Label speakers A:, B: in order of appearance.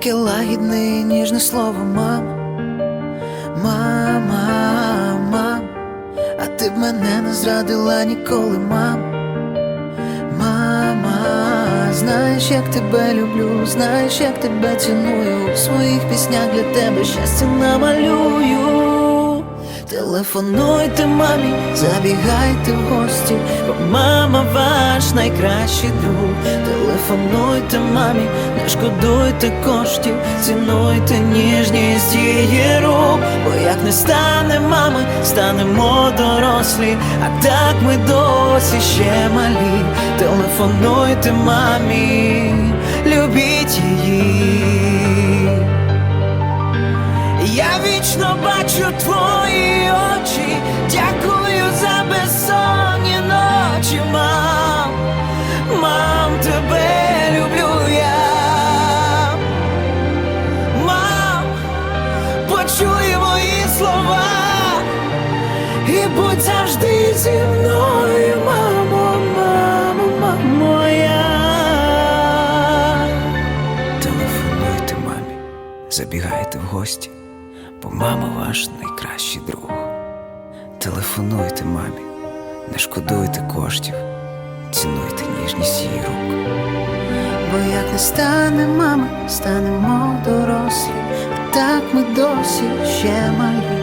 A: Яке лагідне і ніжне слово, мама, мама, мам, а ти б мене не зрадила ніколи, мам, мама, знаєш, як тебе люблю, знаєш, як тебе ціную. У своїх піснях для тебе щастя намалюю. Телефонуйте мамі, забігайте в гості, бо мама ваш найкращий друг. Телефонуйте мамі, не шкодуйте коштів, цінуйте ніжність її рук. Бо як не стане мами, станемо дорослі, а так ми досі ще малі. Телефонуйте мамі, любіть її. Я вічно бачу твої очі, слова і будь завжди зі мною, мамо, мамо, мамо моя. Телефонуйте мамі, забігайте в гості, бо мама ваш найкращий друг. Телефонуйте мамі, не шкодуйте коштів, цінуйте ніжність її рук. Бо як не стане мама, станемо дорослі, так ми досі ще малі.